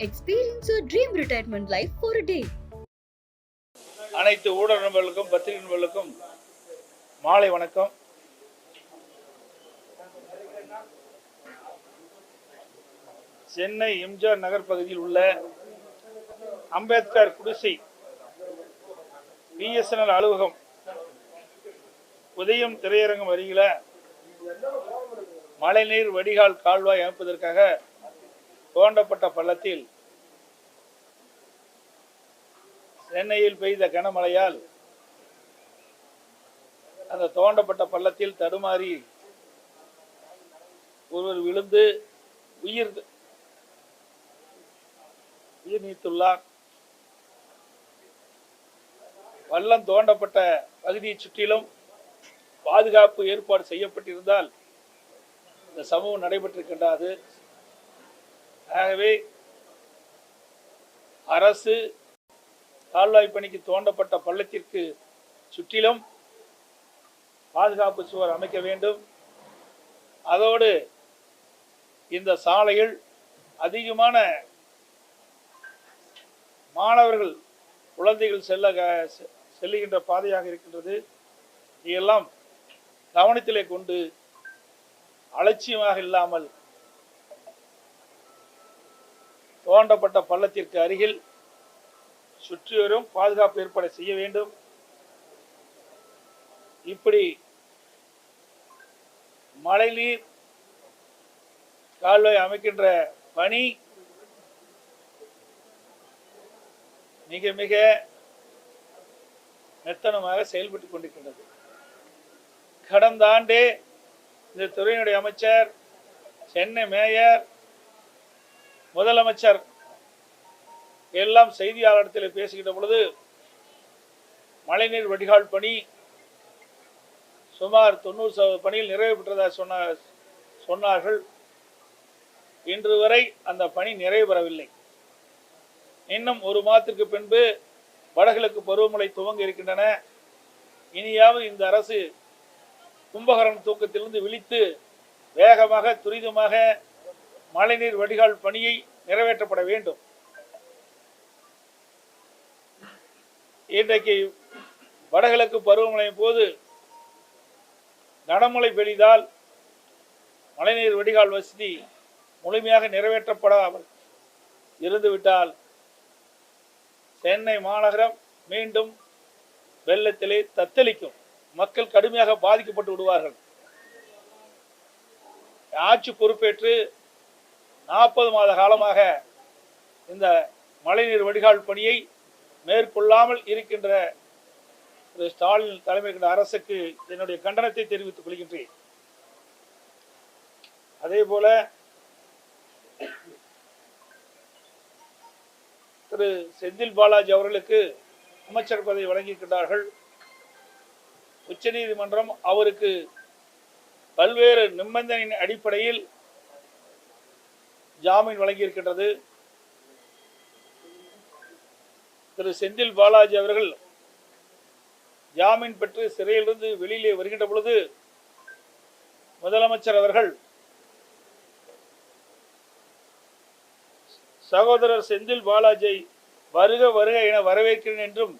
Experience your dream retirement life for day அனைத்து ஊடக நண்பர்களுக்கும் பத்திரிகை நண்பர்களுக்கும் மாலை வணக்கம். சென்னை எம்ஜிஆர் நகர் பகுதியில் உள்ள அம்பேத்கர் குடிசை பிஎஸ்என்எல் அலுவலகம் உதயம் திரையரங்கம் அருகில மழைநீர் வடிகால் கால்வாய் அமைப்பதற்காக தோண்டப்பட்ட பள்ளத்தில் சென்னையில் பெய்த கனமழையால் அந்த தோண்டப்பட்ட பள்ளத்தில் தடுமாறி ஒருவர் விழுந்து உயிர் உயிர் நீத்துள்ளார். பள்ளம் தோண்டப்பட்ட பகுதியை சுற்றிலும் பாதுகாப்பு ஏற்பாடு செய்யப்பட்டிருந்தால் இந்த சம்பவம் நடைபெற்றிருக்கின்றது. ஆகவே அரசு கால்வாய் பணிக்கு தோண்டப்பட்ட பள்ளத்திற்கு சுற்றிலும் பாதுகாப்பு சுவர் அமைக்க வேண்டும். அதோடு இந்த சாலையில் அதிகமான மாணவர்கள் குழந்தைகள் செல்ல செல்லுகின்ற பாதையாக இருக்கின்றது. இதையெல்லாம் கவனத்திலே கொண்டு அலட்சியமாக இல்லாமல் தோண்டப்பட்ட பள்ளத்திற்கு அருகில் சுற்றிவரும் பாதுகாப்பு ஏற்பாடு செய்ய வேண்டும். இப்படி மழைநீர் கால்வாய் அமைக்கின்ற பணி மிக மிக மெத்தனமாக செயல்பட்டு கொண்டிருக்கின்றது. கடந்த ஆண்டே இந்த துறையினுடைய அமைச்சர் சென்னை மேயர் முதலமைச்சர் எல்லாம் செய்தியாளர்களிடத்தில் பேசுகின்ற பொழுது மழைநீர் வடிகால் பணி சுமார் தொண்ணூறு சதவீத பணியில் நிறைவு பெற்றதாக சொன்ன சொன்னார்கள். இன்று வரை அந்த பணி நிறைவு பெறவில்லை. இன்னும் ஒரு மாதத்திற்கு பின்பு வடகிழக்கு பருவமழை துவங்க இருக்கின்றன. இனியாவது இந்த அரசு கும்பகரன் தூக்கத்திலிருந்து விழித்து வேகமாக துரிதமாக மழைநீர் வடிகால் பணியை நிறைவேற்றப்பட வேண்டும். இன்றைக்கு வடகிழக்கு பருவமழையின் போது கனமழை பெய்தால் மழைநீர் வடிகால் வசதி முழுமையாக நிறைவேற்றப்படாமல் இருந்துவிட்டால் சென்னை மாநகரம் மீண்டும் வெள்ளத்திலே தத்தளிக்கும். மக்கள் கடுமையாக பாதிக்கப்பட்டு விடுவார்கள். ஆட்சி பொறுப்பேற்று நாற்பது மாத காலமாக இந்த மழைநீர் வடிகால் பணியை மேற்கொள்ளாமல் இருக்கின்ற திரு ஸ்டாலின் தலைமை கொண்ட அரசுக்கு என்னுடைய கண்டனத்தை தெரிவித்துக் கொள்கின்றேன். அதே போல திரு செந்தில் பாலாஜி அவர்களுக்கு அமைச்சர் பதவி வழங்கியிருக்கிறார்கள் உச்சநீதிமன்றம் அவருக்கு பல்வேறு நிபந்தனையின் அடிப்படையில் ஜாமீன் வழங்கியிருக்கின்றது. திரு செந்தில் பாலாஜி அவர்கள் ஜாமீன் பெற்று சிறையிலிருந்து வெளியிலே வருகின்ற பொழுது முதலமைச்சர் அவர்கள் சகோதரர் செந்தில் பாலாஜியை வருக வருக என வரவேற்கிறேன் என்றும்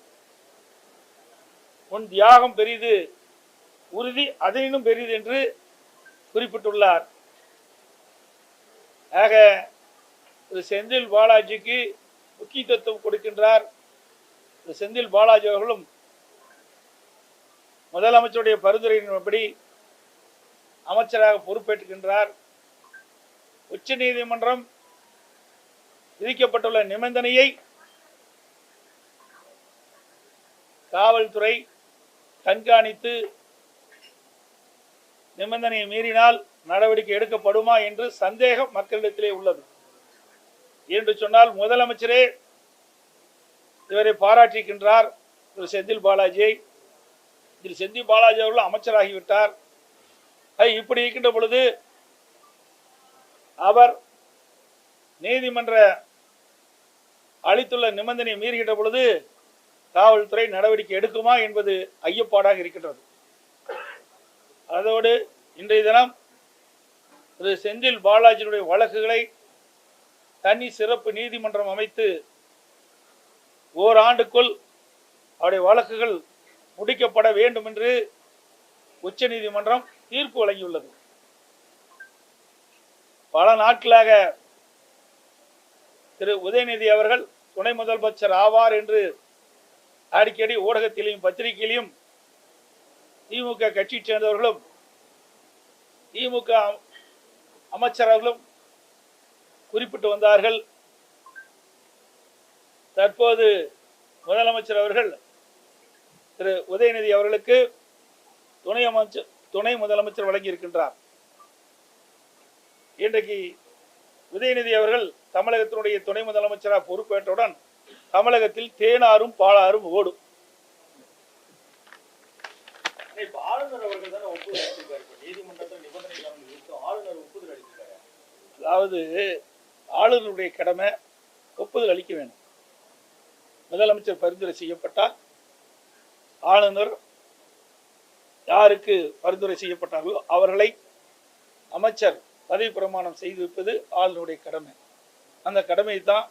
உன் தியாகம் பெரிது உறுதி அதனினும் பெரிது என்று குறிப்பிட்டுள்ளார். ஆக செந்தில் பாலாஜிக்கு முக்கியத்துவம் கொடுக்கின்றார். செந்தில் பாலாஜி அவர்களும் முதலமைச்சருடைய பரிந்துரையின்படி அமைச்சராக பொறுப்பேற்றுகின்றார். உச்ச நீதிமன்றம் விதிக்கப்பட்டுள்ள நிபந்தனையை காவல்துறை கண்காணித்து நிபந்தனையை மீறினால் நடவடிக்கை எடுக்கப்படுமா என்று சந்தேகம் மக்களிடத்திலே உள்ளது. என்று சொன்னால் முதலமைச்சரே இவரை பாராட்டியிருக்கின்றார் திரு செந்தில் பாலாஜியை. திரு செந்தில் பாலாஜி அவர்கள் அமைச்சராகிவிட்டார். இப்படி இருக்கின்ற பொழுது அவர் நீதிமன்ற அளித்துள்ள நிபந்தனை மீறுகின்ற பொழுது காவல்துறை நடவடிக்கை எடுக்குமா என்பது ஐயப்பாடாக இருக்கின்றது. அதோடு இன்றைய தினம் திரு செந்தில் பாலாஜியினுடைய வழக்குகளை தனி சிறப்பு நீதிமன்றம் அமைத்து ஓராண்டுக்குள் அவருடைய வழக்குகள் முடிக்கப்பட வேண்டும் என்று உச்ச நீதிமன்றம் தீர்ப்பு வழங்கியுள்ளது. பல நாட்களாக திரு உதயநிதி அவர்கள் துணை முதலமைச்சர் ஆவார் என்று அடிக்கடி ஊடகத்திலையும் பத்திரிகையிலையும் திமுக கட்சியை சேர்ந்தவர்களும் திமுக அமைச்சர்களும் குறிப்பிட்டு வந்தார்கள். தற்போது முதலமைச்சர் அவர்கள் திரு உதயநிதி அவர்களுக்கு துணை அமைச்சர் துணை முதலமைச்சர் வழங்கியிருக்கின்றார். இன்றைக்கு உதயநிதி அவர்கள் தமிழகத்தினுடைய துணை முதலமைச்சராக பொறுப்பேற்றவுடன் தமிழகத்தில் தேனாரும் பாலாறும் ஓடும் இப்ப ஆளுநர் அவர்கள் தானே ஒப்புதல் அளிச்சிருக்காரு. நீதிமன்றத்தில் நிபந்தனை ஆளுநர் ஒப்புதல் அளிச்சிருக்காரு? அதாவது ஆளுநருடைய கடமை ஒப்புதல் அளிக்க வேண்டும். முதலமைச்சர் பரிந்துரை செய்யப்பட்டால் ஆளுநர் யாருக்கு பரிந்துரை செய்யப்பட்டார்களோ அவர்களை அமைச்சர் பதவி பிரமாணம் செய்து வைப்பது ஆளுநருடைய கடமை. அந்த கடமையை தான்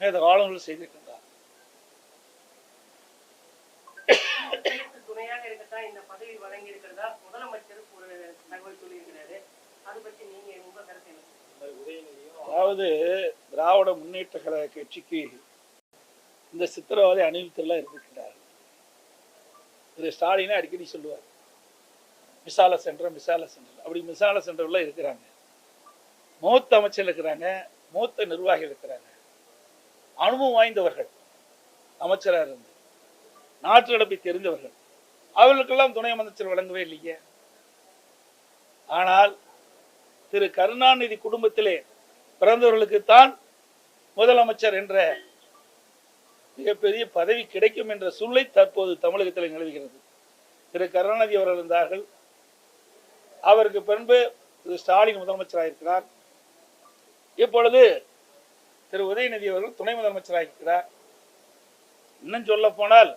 மேத ஆளுநர் செய்திருக்கிறார் தான் இந்த பதவி வழங்கி இருக்கிறதா முதலமைச்சர் ஒரு தகவல் சொல்லியிருக்கிறாரு. அது பற்றி நீங்க உங்க கருத்து அதாவது திராவிட முன்னேற்ற கழக கட்சிக்கு இந்த சித்திரவதை அணிவித்தெல்லாம் இருந்திருக்கிறார்கள் திரு ஸ்டாலினே அடிக்கடி சொல்லுவார். மிசால சென்டர் மிசால சென்டர் அப்படி மிசால சென்டர்லாம் இருக்கிறாங்க. மூத்த அமைச்சர் இருக்கிறாங்க மூத்த நிர்வாகிகள் இருக்கிறாங்க. அனுபவம் வாய்ந்தவர்கள் அமைச்சராக இருந்து. நாட்டு நடப்பை தெரிந்தவர்கள். அவர்களுக்கெல்லாம் துணை அமைச்சர் வழங்கவே இல்லையே. ஆனால் திரு கருணாநிதி குடும்பத்திலே பிறந்தவர்களுக்குத்தான் முதலமைச்சர் என்ற மிகப்பெரிய பதவி கிடைக்கும் என்ற சூழ்நிலை தற்போது தமிழகத்தில் நிலவுகிறது. திரு கருணாநிதி அவர்கள் இருந்தார்கள். அவருக்கு பின்பு திரு ஸ்டாலின் முதலமைச்சராக இருக்கிறார் இப்பொழுது திரு உதயநிதி அவர்கள் துணை முதலமைச்சராக இருக்கிறார் இன்னும் சொல்ல போனால்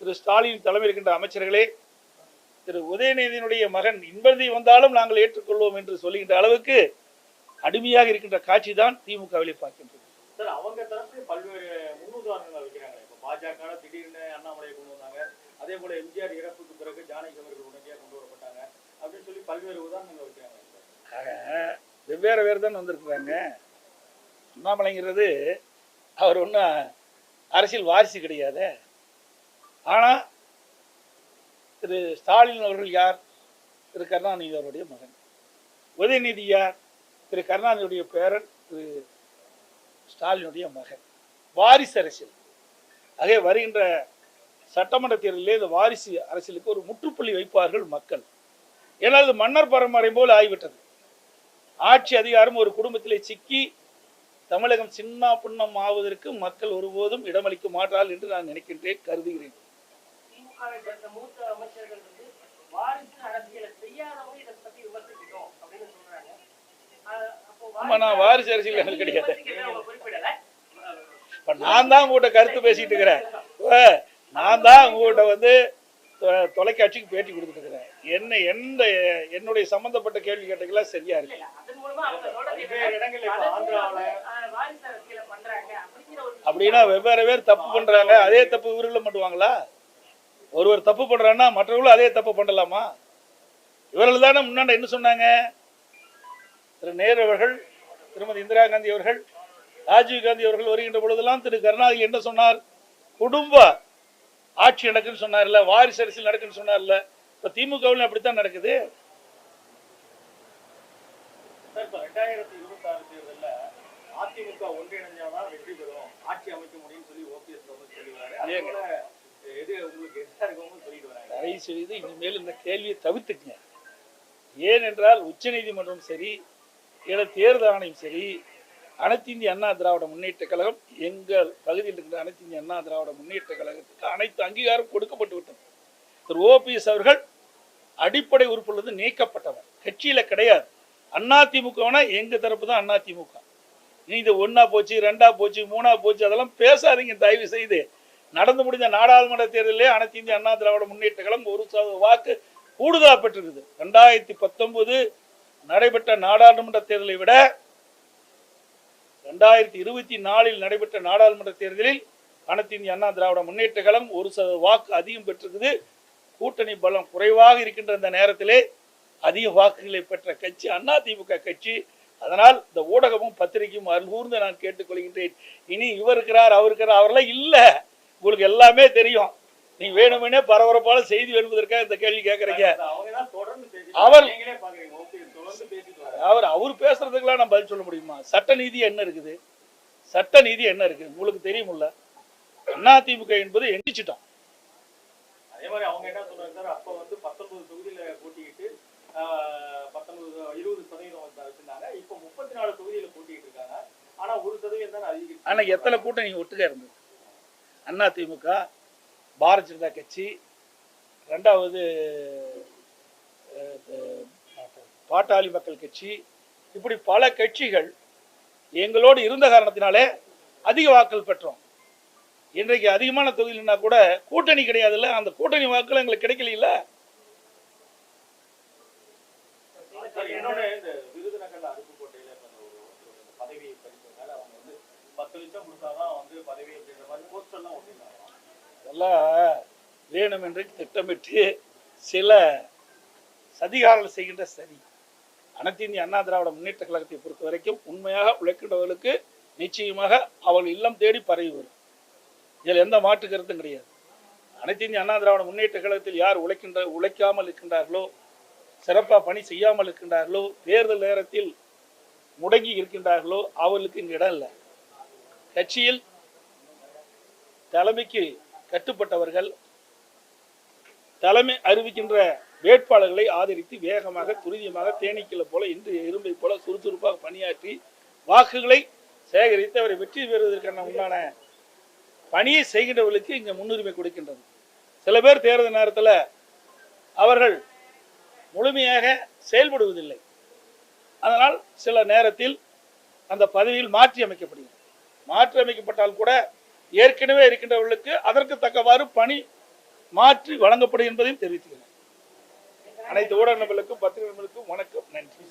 திரு ஸ்டாலின் தலைமையில் இருக்கின்ற அமைச்சர்களே திரு உதயநிதியினுடைய மகன் இன்பதி வந்தாலும் நாங்கள் ஏற்றுக்கொள்வோம் என்று சொல்லுகின்ற அளவுக்கு அடிமையாக இருக்கின்ற காட்சி தான் திமுகவிலே பார்க்கின்றது. சார் அவங்க தரப்பு பல்வேறு முன்னுதாரணங்கள் வைக்கிறாங்க. இப்ப பாஜக திடீர்னு அண்ணாமலையை கொண்டு வந்தாங்க. அதே போல எம்ஜிஆர் இறப்புக்கு பிறகு ஜானகி அவர்கள் உடனடியாக கொண்டு வரப்பட்டாங்க. அப்படின்னு சொல்லி பல்வேறு உதாரணங்கள் வைக்கிறாங்க வெவ்வேறு வேறு தான் வந்திருக்கிறாங்க. அண்ணாமலைங்கிறது அவர் ஒன்றும் அரசியல் வாரிசு கிடையாது. ஆனால் திரு ஸ்டாலின் அவர்கள் யார்? திரு கருணாநிதி அவருடைய மகன். உதயநிதி யார்? திரு கருணாநிதியுடைய பேரன் திரு ஸ்டாலினுடைய மகன். வாரிசு அரசியல். ஆகவே வருகின்ற சட்டமன்ற தேர்தலிலே இந்த வாரிசு அரசியலுக்கு ஒரு முற்றுப்புள்ளி வைப்பார்கள் மக்கள். ஏன்னால் அது மன்னர் பரம்பரை போல் ஆகிவிட்டது. ஆட்சி அதிகாரம் ஒரு குடும்பத்திலே சிக்கி தமிழகம் சின்ன பின்னம் ஆவதற்கு மக்கள் ஒருபோதும் இடமளிக்க மாட்டார்கள் என்று நான் நினைக்கின்றேன் கருதுகிறேன். திமுகவை சேர்ந்த மூத்த அமைச்சர்கள் வந்து வாரிசு அரசியலை செய்யாதவங்க இதை பத்தி விமர்சிக்கணும் அப்படின்னு சொல்றாங்க. அப்போ நான் வாரிசு அரசியல் எனக்கு கிடையாது. இப்ப நான் தான் உங்ககிட்ட கருத்து பேசிட்டு இருக்கிறேன். நான் தான் உங்ககிட்ட வந்து தொலைக்காட்சிக்கு பேட்டி கொடுத்துட்டு இருக்கிறேன். என்ன எந்த என்னுடைய சம்பந்தப்பட்ட கேள்வி கேட்டீங்களா சரியா இல்ல இருக்கு அப்படின்னா வெவ்வேறு பேர் தப்பு பண்றாங்க. அதே தப்பு இவர்களும் பண்ணுவாங்களா? ஒருவர் தப்பு பண்றான்னா மற்றவர்களும் அதே தப்பு பண்ணலாமா? இவர்கள் தானே முன்னாடி என்ன சொன்னாங்க? திரு நேரு அவர்கள் திருமதி இந்திரா காந்தி அவர்கள் ராஜீவ் காந்தி அவர்கள் வருகின்ற பொழுதெல்லாம் திரு கருணாநிதி என்ன சொன்னார்? குடும்ப ஆட்சி நடக்குன்னு சொன்னார்ல வாரிசு அரசியல் நடக்குன்னு சொன்னார்ல. இப்ப திமுகவில் அப்படித்தான் நடக்குது. சார் இப்ப ரெண்டாயிரத்தி இருபத்தி ஆறு தேர்தல்ல அதிமுக ஒன்றிணைஞ்சாதான் வெற்றி பெறும். ஆட்சி அமைக்க முடியும்னு சொல்லி ஓபிஎஸ் வந்து தயவு செய்து இனிமேல் இந்த கேள்வியை தவிர்த்துக்குங்க. ஏனென்றால் உச்சநீதிமன்றம் சரி இல்லை தேர்தல் ஆணையம் சரி அனைத்து இந்திய அண்ணா திராவிட முன்னேற்ற கழகம் எங்கள் பகுதியில் இருக்கிற அனைத்து இந்திய அண்ணா திராவிட முன்னேற்ற கழகத்துக்கு அனைத்து அங்கீகாரம் கொடுக்கப்பட்டு விட்டது திரு ஓபிஎஸ் அவர்கள் அடிப்படை உறுப்பிலிருந்து நீக்கப்பட்டவர். கட்சியில கிடையாது. அண்ணா திமுகனா எங்க தரப்பு தான் அதிமுக நீ இது ஒன்னா போச்சு ரெண்டா போச்சு மூணா போச்சு அதெல்லாம் பேசாதீங்க தயவு செய்து நடந்து முடிந்த நாடாளுமன்ற தேர்தலிலே அனைத்து இந்திய அண்ணா திராவிட முன்னேற்ற கழகம் ஒரு சதவீத வாக்கு கூடுதலாக பெற்றிருக்குது. ரெண்டாயிரத்தி பத்தொன்பது நடைபெற்ற நாடாளுமன்ற தேர்தலை விட ரெண்டாயிரத்தி இருபத்தி நாலில் நடைபெற்ற நாடாளுமன்ற தேர்தலில் அனைத்து இந்திய அண்ணா திராவிட முன்னேற்ற கழகம் ஒரு சதவீத வாக்கு அதிகம் பெற்றிருக்குது. கூட்டணி பலம் குறைவாக இருக்கின்ற இந்த நேரத்திலே அதிக வாக்குகளை பெற்ற கட்சி அண்ணா திமுக கட்சி. அதனால் இந்த ஊடகமும் பத்திரிகையும் அருகூர்ந்து நான் கேட்டுக்கொள்கின்றேன். இனி இவர் இருக்கிறார் அவர் இருக்கிறார் அவரெல்லாம் இல்லை. உங்களுக்கு எல்லாமே தெரியும். நீங்க வேணுமெனே பரபரப்பான செய்தி வருவதற்காக இந்த கேள்வி கேட்குறீங்க அவர்- அவர் அவர் பேசுறதுக்கெல்லாம் நான் பதில் சொல்ல முடியுமா? சட்ட நீதி என்ன இருக்குது? சட்ட நீதி என்ன இருக்கு உங்களுக்கு தெரியுமில்ல? அதிமுக என்பது எங்கிச்சிட்டோம் அதே மாதிரி அவங்க என்ன சொல்றாங்க சார்? அப்ப வந்து பத்தொன்பது தொகுதியில போட்டியிட்டு ஆஹ், பத்தொன்பது இருபது சதவீதம் வச்சிருந்தாங்க இப்ப முப்பத்தி நாலு தொகுதியில போட்டிட்டு இருக்காங்க. ஆனா ஒரு சதவீதம் தான் அதிகரிச்சு ஆனா எத்தனை கூட்டணி ஒட்டுக்கா இருந்தது? அதிமுக பாரதிய ஜனதா கட்சி ரெண்டாவது பாட்டாளி மக்கள் கட்சி இப்படி பல கட்சிகள் எங்களோடு இருந்த காரணத்தினாலே அதிக வாக்கள் பெற்றோம். இன்றைக்கு அதிகமான தொகுதினா கூட கூட்டணி கிடையாதுல்ல? அந்த கூட்டணி வாக்குகள் எங்களுக்கு கிடைக்கல சார், என்னோட இந்த விருதுநகர்ல அருப்புக்கோட்டையில இப்ப அந்த ஒரு ஒரு பதவி பறிச்சதுனால அவங்க வந்து பத்து லட்சம் கொடுத்தாதான் வந்து பதவி அப்படின்ற மாதிரி இதெல்லாம் வேணும் என்று திட்டமிட்டு சில சதிகாரங்கள் செய்கின்ற சரி அனைத்து இந்திய அண்ணா திராவிட முன்னேற்ற கழகத்தை பொறுத்த வரைக்கும் உண்மையாக உழைக்கின்றவர்களுக்கு நிச்சயமாக அவள் இல்லம் தேடி பரவி வரும். இதில் எந்த மாற்று கருத்தும் கிடையாது. அனைத்து இந்திய அண்ணா திராவிட முன்னேற்ற கழகத்தில் யார் உழைக்கின்ற உழைக்காமல் இருக்கின்றார்களோ சிறப்பாக பணி செய்யாமல் இருக்கின்றார்களோ தேர்தல் நேரத்தில் முடங்கி இருக்கின்றார்களோ அவர்களுக்கு இங்கே இடம் இல்லை. கட்சியில் தலைமைக்கு கட்டுப்பட்டவர்கள் தலைமை அறிவிக்கின்ற வேட்பாளர்களை ஆதரித்து வேகமாக துரிதமாக தேனீக்களை போல இன்று இரும்பை போல சுறுசுறுப்பாக பணியாற்றி வாக்குகளை சேகரித்து அவரை வெற்றி பெறுவதற்கான உண்டான பணியை செய்கின்றவர்களுக்கு இங்கே முன்னுரிமை கொடுக்கின்றது. சில பேர் தேர்தல் நேரத்தில் அவர்கள் முழுமையாக செயல்படுவதில்லை. அதனால் சில நேரத்தில் அந்த பதவியில் மாற்றி அமைக்கப்படுகிறது மாற்றியமைக்கப்பட்டால் கூட ஏற்கனவே இருக்கின்றவர்களுக்கு அதற்கு தக்கவாறு பணி மாற்றி வழங்கப்படும் என்பதையும் தெரிவித்துக்கிறேன். அனைத்து ஊடக நபர்களுக்கும் பத்திரிகை நபர்களுக்கும் வணக்கம். நன்றி.